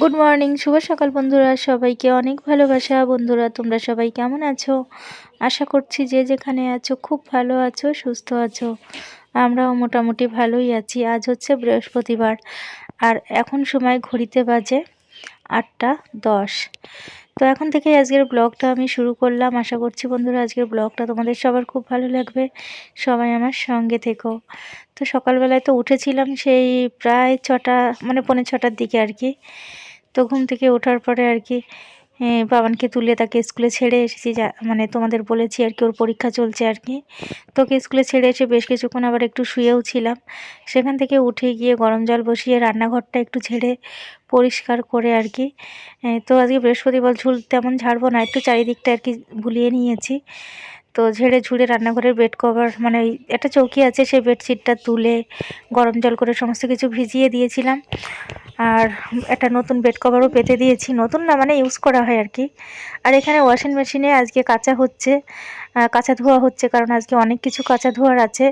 Good morning শুভ সকাল বন্ধুরা। সবাইকে অনেক ভালোবাসা। বন্ধুরা, তোমরা সবাই কেমন আছো? আশা করছি যে যেখানে আছো, খুব ভালো আছো, সুস্থ আছো। আমরাও মোটামুটি ভালোই আছি। আজ হচ্ছে বৃহস্পতিবার, আর এখন সময় ঘড়িতে বাজে আটটা দশ। তো এখন থেকে আজকের ব্লগটা আমি শুরু করলাম। আশা করছি বন্ধুরা, আজকের ব্লগটা তোমাদের সবার খুব ভালো লাগবে। সবাই আমার সঙ্গে থেকো। তো সকালবেলায় তো উঠেছিলাম সেই প্রায় ছটা মানে পনেরো ছটার দিকে আর কি। তো ঘুম থেকে ওঠার পরে আর কি বাবানকে তুলে তাকে স্কুলে ছেড়ে এসেছি যা মানে তোমাদের বলেছি আর কি, ওর পরীক্ষা চলছে আর কি। তোকে স্কুলে ছেড়ে এসে বেশ কিছুক্ষণ আবার একটু শুয়েও ছিলাম। সেখান থেকে উঠে গিয়ে গরম জল বসিয়ে রান্নাঘরটা একটু ঝেড়ে পরিষ্কার করে আর কি তো আজকে বৃহস্পতিবার, ঝুল তেমন ঝাড়বো না, একটু চারিদিকটা আর কি ভুলিয়ে নিয়েছি। তো ঝেড়ে ঝুড়ে রান্নাঘরের বেড কভার মানে ওই একটা চৌকি আছে, সেই বেডশিটটা তুলে গরম জল করে সমস্ত কিছু ভিজিয়ে দিয়েছিলাম। আর একটা নতুন বেড কভারও পেতে দিয়েছি। নতুন না মানে ইউজ করা হয় আর কি। আর এখানে ওয়াশিং মেশিনে আজকে কাঁচা হচ্ছে। কাঁচা ধোয়া হচ্ছে, কারণ আজকে অনেক কিছু কাঁচা ধোয়ার আছে।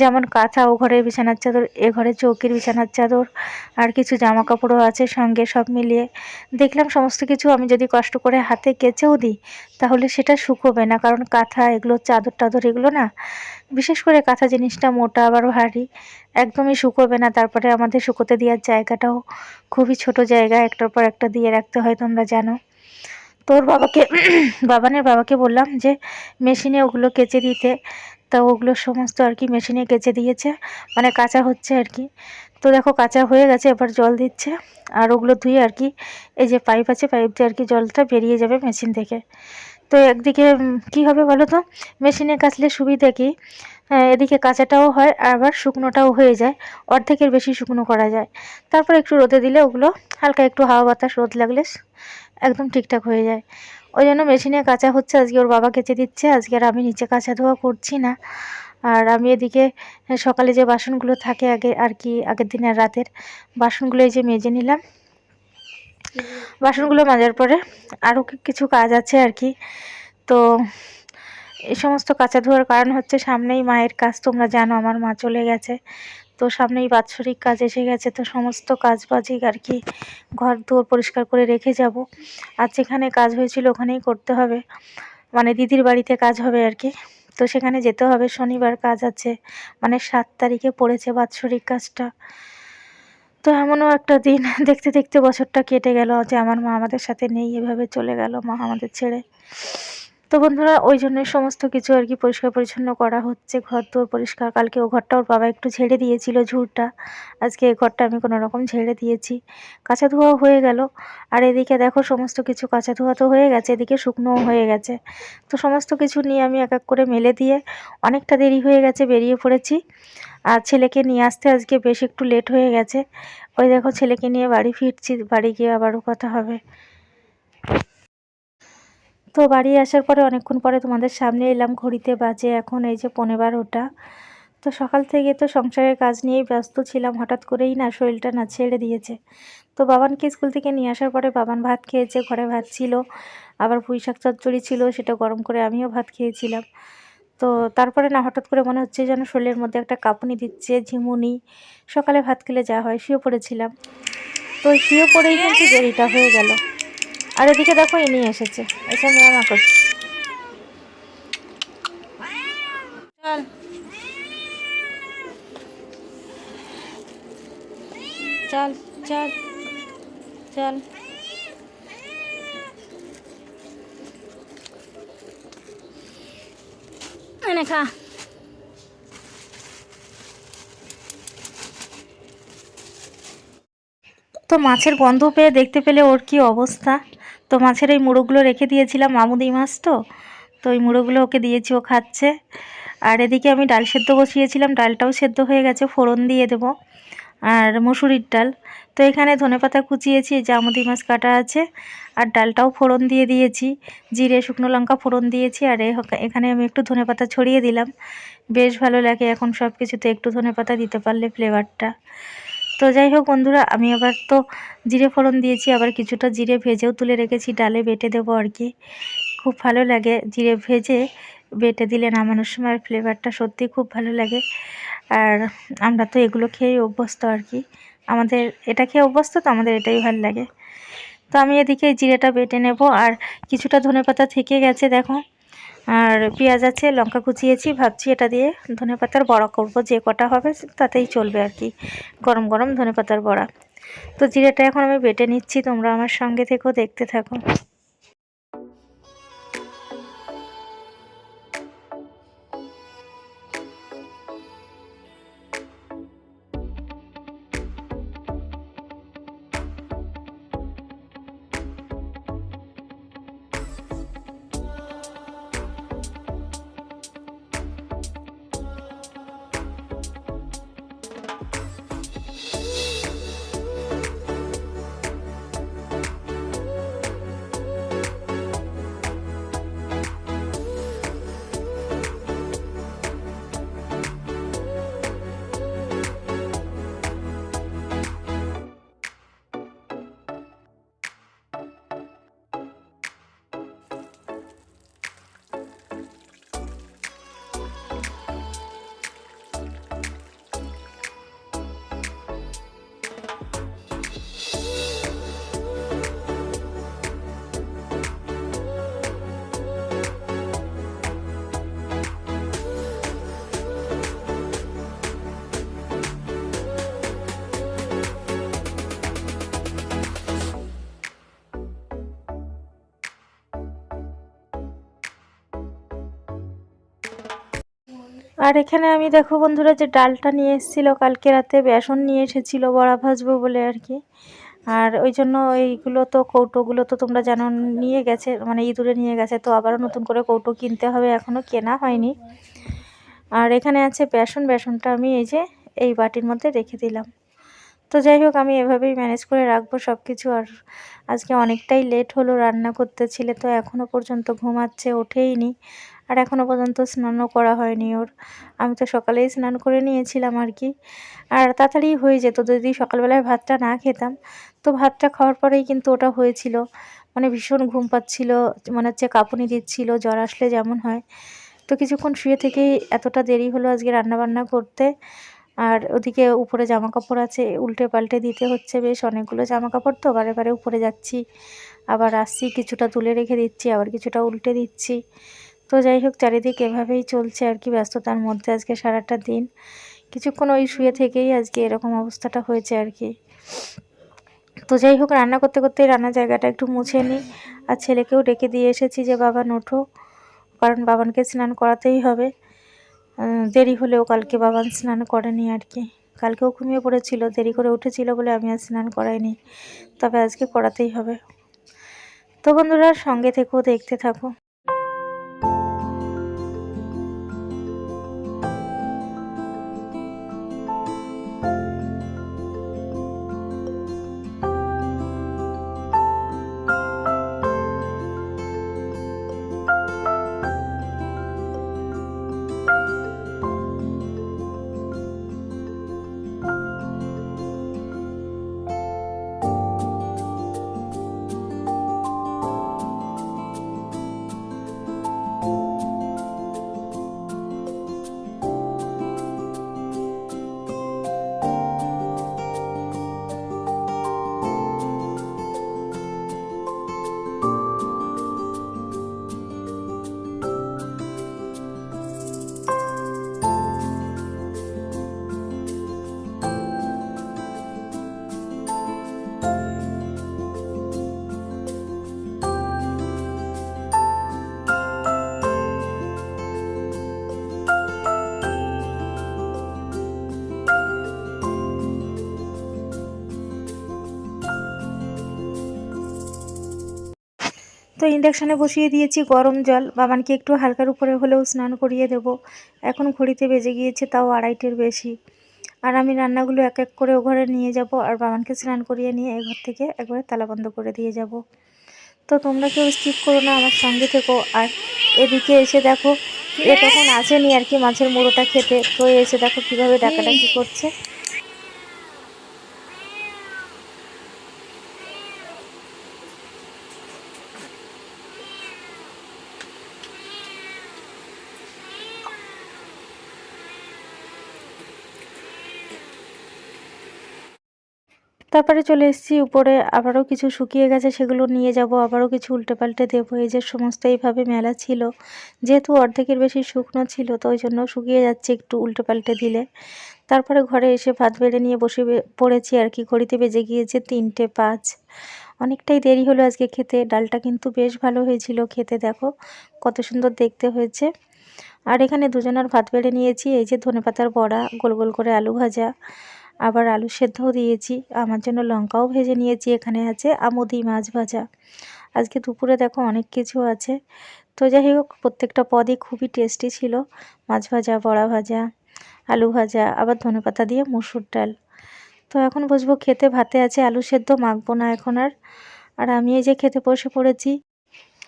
যেমন কাঁথা, ও ঘরের বিছানার চাদর, এ ঘরে চৌকির বিছানার চাদর, আর কিছু জামা কাপড়ও আছে সঙ্গে সব মিলিয়ে। দেখলাম সমস্ত কিছু আমি যদি কষ্ট করে হাতে কেচেও দিই, তাহলে সেটা শুকোবে না, কারণ কাঁথা, এগুলো চাদর টাদর, এগুলো না, বিশেষ করে কাঁথা জিনিসটা মোটা আবার ভারী, একদমই শুকোবে না। তারপরে আমাদের শুকোতে দেওয়ার জায়গাটাও খুবই ছোট জায়গা, একটার পর একটা দিয়ে রাখতে হয়, তোমরা জানো। তোর বাবাকে, বাবানের বাবাকে বললাম যে, মেশিনে ওগুলো কেচে দিতে। তা ওগুলো সমস্ত আর কি মেশিনে কেচে দিয়েছে। মানে কাঁচা হচ্ছে আর কি। তো দেখো কাঁচা হয়ে গেছে, এবার জল দিচ্ছে। আর ওগুলো ধুয়ে আর কি, এই যে পাইপ আছে, পাইপ দিয়ে আর কি জলটা বেরিয়ে যাবে মেশিন থেকে। তো একদিকে, কি হবে বলো তো? মেশিনে কাচলে সুবিধা কি? এদিকে কাঁচাটাও হয়, আবার শুকনোটাও হয়ে যায়। অর্ধেকের বেশি শুকনো করা যায়। তারপর একটু রোদে দিলে ওগুলো হালকা একটু হাওয়া বাতাস রোদ লাগলে একদম ঠিকঠাক হয়ে যায়। ওই জন্য মেশিনে কাঁচা হচ্ছে, আজকে ওর বাবা কেচে দিচ্ছে, আজকে আর আমি নিচে কাঁচা ধোয়া করছি না। আর আমি এদিকে সকালে যে বাসনগুলো থাকে আগে আর কি, আগের দিনের রাতের বাসনগুলো এই যে মেজে নিলাম। বাসনগুলো মাজার পরে আরও কিছু কাজ আছে আর কি। তো এই সমস্ত কাঁচা ধোয়ার কারণ হচ্ছে সামনেই মায়ের কাজ, তোমরা জানো আমার মা চলে গেছে। তো সামনেই বাৎসরিক কাজ এসে গেছে, তো সমস্ত কাজ বাজি আর কি ঘর দুয়ার পরিষ্কার করে রেখে যাব। আর যেখানে কাজ হয়েছিল ওখানেই করতে হবে। মানে দিদির বাড়িতে কাজ হবে আর কি। তো সেখানে যেতে হবে, শনিবার কাজ আছে। মানে সাত তারিখে পড়েছে বাৎসরিক কাজটা। তো এমনও একটা দিন, দেখতে দেখতে বছরটা কেটে গেল যে আমার মা আমাদের সাথে নেই, এভাবে চলে গেল মা আমাদের ছেড়ে। তো বন্ধুরা, ওই জন্যই সমস্ত কিছু আর কি পরিষ্কার পরিচ্ছন্ন করা হচ্ছে। ঘর দোর পরিষ্কার। কালকে ও ঘরটা ওর বাবা একটু ঝেড়ে দিয়েছিল ঝুড়টা। আজকে এই ঘরটা আমি কোনো রকম ঝেড়ে দিয়েছি। কাঁচা ধোয়াও হয়ে গেল। আর এদিকে দেখো, সমস্ত কিছু কাঁচা ধোয়া তো হয়ে গেছে, এদিকে শুকনোও হয়ে গেছে। তো সমস্ত কিছু নিয়ে আমি এক এক করে মেলে দিয়ে অনেকটা দেরি হয়ে গেছে, বেরিয়ে পড়েছি। আর ছেলেকে নিয়ে আসতে আজকে বেশ একটু লেট হয়ে গেছে। ওই দেখো, ছেলেকে নিয়ে বাড়ি ফিরছি, বাড়ি গিয়ে আবারও কথা হবে। তো বাড়ি আসার পরে অনেকক্ষণ পরে তোমাদের সামনে এলাম ঘড়িতে বাজে এখন এই যে পনেরো ওটা তো সকাল থেকে তো সংসারের কাজ নিয়েই ব্যস্ত ছিলাম, হঠাৎ করেই না শরীরটা না ছেড়ে দিয়েছে। তো বাবানকে স্কুল থেকে নিয়ে আসার পরে বাবান ভাত খেয়েছে, ঘরে ভাত ছিল, আবার পুঁই শাক চচ্চড়ি ছিল, সেটা গরম করে আমিও ভাত খেয়েছিলাম। তো তারপরে না হঠাৎ করে মনে হচ্ছে যেন শরীরের মধ্যে একটা কাঁপুনি দিচ্ছে, ঝিমুনি, সকালে ভাত খেলে যা হয়, শুয়ে পড়েছিলাম। তো শুয়ে পড়েই কিন্তু দেরিটা হয়ে গেল। আর এদিকে দেখো ইনি এসেছে। এসে মেয়ামা করছে। চল। চল চল চল। এনে খা। তো মাছের গন্ধ পেয়ে দেখতে পেলে ওর কি অবস্থা? তো মাছের এই মুড়োগুলো রেখে দিয়েছিলাম মামুদি মাছ তো তো ওই মুড়োগুলো ওকে দিয়েছি, ও খাচ্ছে। আর এদিকে আমি ডাল সেদ্ধ বসিয়েছিলাম, ডালটাও সেদ্ধ হয়ে গেছে, ফোড়ন দিয়ে দেব, আর মুসুরির ডাল। তো এখানে ধনেপাতা কুচিয়েছি জামুদি মাছ কাটা আছে, আর ডালটাও ফোড়ন দিয়ে দিয়েছি, জিরে, শুকনো লঙ্কা ফোড়ন দিয়েছি, আর এখানে আমি একটু ধনেপাতা ছড়িয়ে দিলাম। বেশ ভালো লাগে এখন সব কিছুতে একটু ধনেপাতা দিতে পারলে ফ্লেভারটা তো যাই হোক বন্ধুরা, আমি আবার তো জিরে ফোড়ন দিয়েছি, আবার কিছুটা জিরে ভেজেও তুলে রেখেছি, ডালে বেটে দেবো আর কি। খুব ভালো লাগে জিরে ভেজে বেটে দিলে নামানোর সময় ফ্লেভারটা সত্যি খুব ভালো লাগে। আর আমরা তো এগুলো খেয়েই অভ্যস্ত আর কি। আমাদের এটা খেয়ে অভ্যস্ত তো, আমাদের এটাই ভালো লাগে। তো আমি এদিকে জিরেটা বেটে নেব, আর কিছুটা ধনেপাতা থেকে গেছে, দেখো। আর পেঁয়াজ আছে, লঙ্কা কুচিয়েছি, ভাবছি এটা দিয়ে ধনে পাতার বড়া করব, যে কটা হবে তাতেই চলবে আর কি। গরম গরম ধনে পাতার বড়া। তো জিরাটা এখন আমি বেটে নিচ্ছি, তোমরা আমার সঙ্গে থেকেও দেখতে থাকো। আর এখানে আমি দেখো বন্ধুরা যে ডালটা নিয়ে এসেছিল, কালকে রাতে বেসন নিয়ে এসেছিল বড়া ভাজবো বলে আর কি। আর ওই জন্য এইগুলো তো কৌটোগুলো তো তোমরা জানো, নিয়ে গেছে মানে ইঁদুরে নিয়ে গেছে, তো আবারও নতুন করে কৌটো কিনতে হবে এখনও কেনা হয়নি। আর এখানে আছে বেসন, বেসনটা আমি এই যে এই বাটির মধ্যে রেখে দিলাম। তো যাই হোক, আমি এভাবেই ম্যানেজ করে রাখব সব কিছু আর আজকে অনেকটাই লেট হলো রান্না করতে, ছিলে তো এখনও পর্যন্ত ঘুমাচ্ছে ওঠেইনি আর এখনও পর্যন্ত স্নানও করা হয়নি ওর। আমি তো সকালেই স্নান করে নিয়েছিলাম আর কি। আর তাড়াতাড়ি হয়ে যেত, যদি সকালবেলায় ভাতটা না খেতাম। তো ভাতটা খাওয়ার পরেই কিন্তু ওটা হয়েছিল। মানে ভীষণ ঘুম পাচ্ছিল, মনে হচ্ছে কাঁপুনি দিচ্ছিল, জ্বর আসলে যেমন হয়। তো কিছুক্ষণ শুয়ে থেকেই এতটা দেরি হলো আজকে রান্নাবান্না করতে। আর ওদিকে উপরে জামা কাপড় আছে, উল্টে পাল্টে দিতে হচ্ছে বেশ। অনেকগুলো জামা কাপড় তো, বারে বারে উপরে যাচ্ছি। আবার আসছি, কিছুটা তুলে রেখে দিচ্ছি, আবার কিছুটা উল্টে দিচ্ছি। তো যাই হোক, চারিদিক এভাবেই চলছে আর কি ব্যস্ততার মধ্যে আজকে সারাটা দিন। কিছুক্ষণ ওই শুয়ে থেকেই আজকে এরকম অবস্থাটা হয়েছে আর কি। তো যাই হোক, রান্না করতে করতে রান্নার জায়গাটা একটু মুছে নিই। আর ছেলেকেও ডেকে দিয়ে এসেছি যে, বাবা, নোঠো। কারণ বাবানকে স্নান করাতেই হবে। দেরি হলেও কালকে বাবান স্নান করেনি আর কি। কালকেও ঘুমিয়ে পড়েছিল, দেরি করে উঠেছিল বলে আমি আর স্নান করাইনি। তবে আজকে করাতেই হবে। তো বন্ধুরা, সঙ্গে থেকেও দেখতে থাকো। ইন্ডাকশানে বসিয়ে দিয়েছি গরম জল। বাবানকে একটু হালকার উপরে হলেও স্নান করিয়ে দেব। এখন ঘড়িতে বেজে গিয়েছে, তাও আড়াইটের বেশি। আর আমি রান্নাগুলো এক এক করে ও ঘরে নিয়ে যাব আর বাবানকে স্নান করিয়ে নিয়ে এ ঘর থেকে একবারে তালা বন্ধ করে দিয়ে যাব। তো তোমরা কেউ স্কিপ করো না, আমার সঙ্গে থেকো। আর এদিকে এসে দেখো, এ তখন আসেনি আর কি মাছের মুড়োটা খেতে। তো এসে দেখো কীভাবে ডাকাডাকি করছে। তারপরে চলে এসেছি, উপরে আবারও কিছু শুকিয়ে গেছে, সেগুলো নিয়ে যাব, আবারও কিছু উল্টে পাল্টে দেবো, এই যে সমস্ত এইভাবে মেলা ছিল। যেহেতু অর্ধেকের বেশি শুকনো ছিল, তো ওই জন্য শুকিয়ে যাচ্ছে একটু উল্টে পাল্টে দিলে। তারপরে ঘরে এসে ভাত বেড়ে নিয়ে বসে পড়েছি আর কি, ঘড়িতে বেজে গিয়েছে তিনটে পাঁচ। অনেকটাই দেরি হলো আজকে খেতে, ডালটা কিন্তু বেশ ভালো হয়েছিল খেতে, দেখো কত সুন্দর দেখতে হয়েছে। আর এখানে দুজনের ভাত বেড়ে নিয়েছি, এই যে ধনেপাতার বড়া, গোল গোল করে আলু ভাজা আবার আলু সেদ্ধও দিয়েছি। আমার জন্য লঙ্কাও ভেজে নিয়েছি, এখানে আছে আমুদি মাছ ভাজা। আজকে দুপুরে দেখো অনেক কিছু আছে। তো যাই হোক, প্রত্যেকটা পদই খুবই টেস্টি ছিল। মাছ ভাজা, বড়া ভাজা, আলু ভাজা, আবার ধনেপাতা দিয়ে মুসুর ডাল। তো এখন বসবো, খেতে ভাতে আছে, আলু সেদ্ধ, মাখবো না এখন আর। আর আমি এই যে খেতে বসে পড়েছি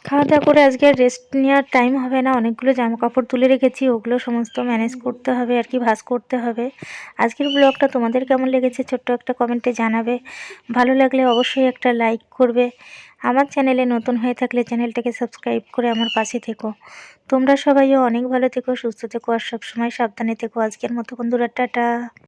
খাওয়া দাওয়া করে আজকে রেস্ট নেওয়ার টাইম হবে না। অনেকগুলো জামা কাপড় তুলে রেখেছি, ওগুলো সমস্ত ম্যানেজ করতে হবে, আর কি ভাস করতে হবে। আজকের ব্লগটা তোমাদের কেমন লেগেছে ছোট্ট একটা কমেন্টে জানাবে। ভালো লাগলে অবশ্যই একটা লাইক করবে। আমার চ্যানেলে নতুন হয়ে থাকলে চ্যানেলটাকে সাবস্ক্রাইব করে আমার পাশে থেকো। তোমরা সবাইও অনেক ভালো থেকো, সুস্থ থেকো, আর সবসময় সাবধানে থেকো। আজকের মতো বন্ধুরা, টাটা।